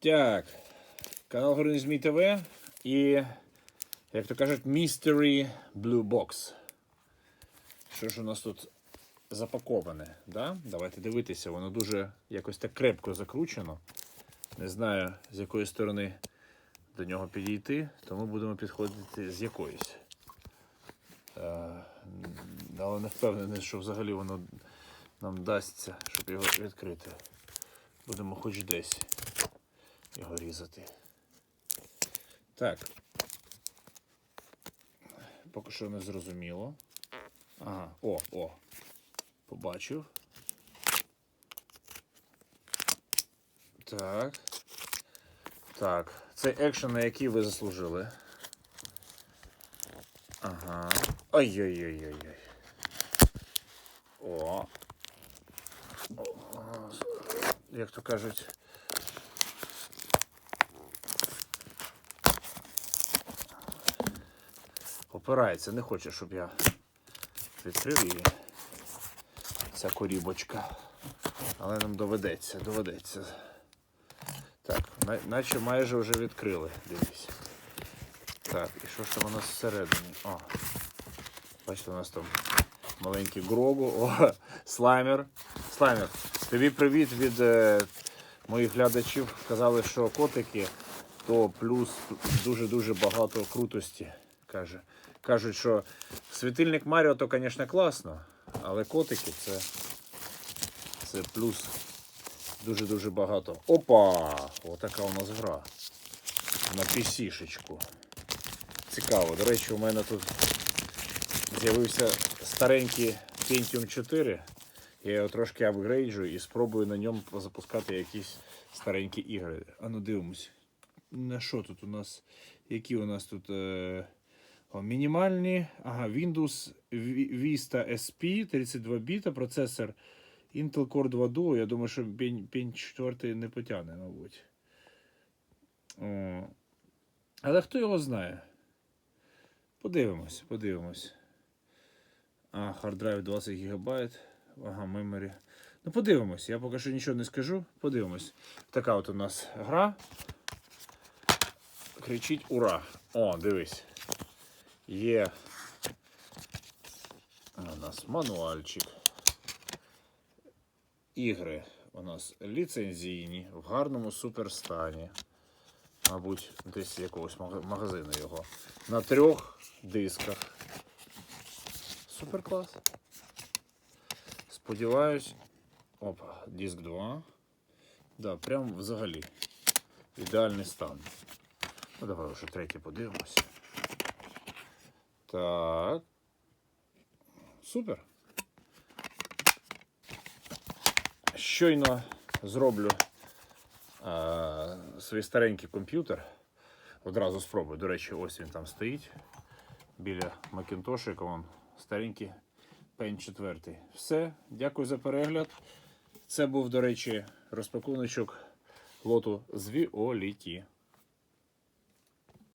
Так, канал Горин Змій ТВ і, як то кажуть, Mystery Blue Box. Що ж у нас тут запаковане? Да? Давайте дивитися, воно дуже якось так крепко закручено. Не знаю, з якої сторони до нього підійти, тому будемо підходити з якоїсь. Е, але не впевнений, що взагалі воно нам дасться, щоб його відкрити. Будемо хоч десь його різати. Так. Поки що не зрозуміло. Ага, о, о. Побачив. Так. Так. Це екшен, на який ви заслужили. Ага. Ой-ой-ой-ой-ой. О. О. Як то кажуть. Опирається, не хоче, щоб я відкрив її. Ця корібочка. Але нам доведеться, доведеться. Так, наче майже вже відкрили. Дивись. Так, і що ж там у нас всередині? О. Бачите, у нас там маленький Грогу. О, слаймер. Слаймер, тобі привіт від е, моїх глядачів. Казали, що котики то плюс дуже-дуже багато крутості. Каже. Кажуть, що світильник Маріо то, звісно, класно, але котики це, це плюс дуже-дуже багато. Опа! Отака у нас гра. На PC-шечку. Цікаво. До речі, у мене тут з'явився старенький Pentium 4. Я його трошки апгрейджу і спробую на ньому запускати якісь старенькі ігри. А ну дивимось. На що тут у нас? Які у нас тут. Е... Мінімальні. Ага, Windows Vista SP 32 біта, процесор Intel Core 2 Duo. Я думаю, що Pentium 4 не потягне, мабуть. Але хто його знає? Подивимось, подивимось. А, харддрайв 20 ГБ. Ага, меморі. Ну, подивимось. Я поки що нічого не скажу. Подивимось. Така от у нас гра. Кричить ура! О, дивись. Є у нас мануальчик. Ігри у нас ліцензійні, в гарному суперстані. Мабуть, десь з якогось магазину його. На трьох дисках. Супер клас. Сподіваюсь. Опа, диск 2. Да, прям взагалі. Ідеальний стан. Ну, давай вже третій подивимося. Так. Супер. Щойно зроблю а, свій старенький комп'ютер. Одразу спробую. До речі, ось він там стоїть. Біля Макінтошика. Вон старенький Пен 4. Все. Дякую за перегляд. Це був, до речі, розпакуночок лоту з Віоліті.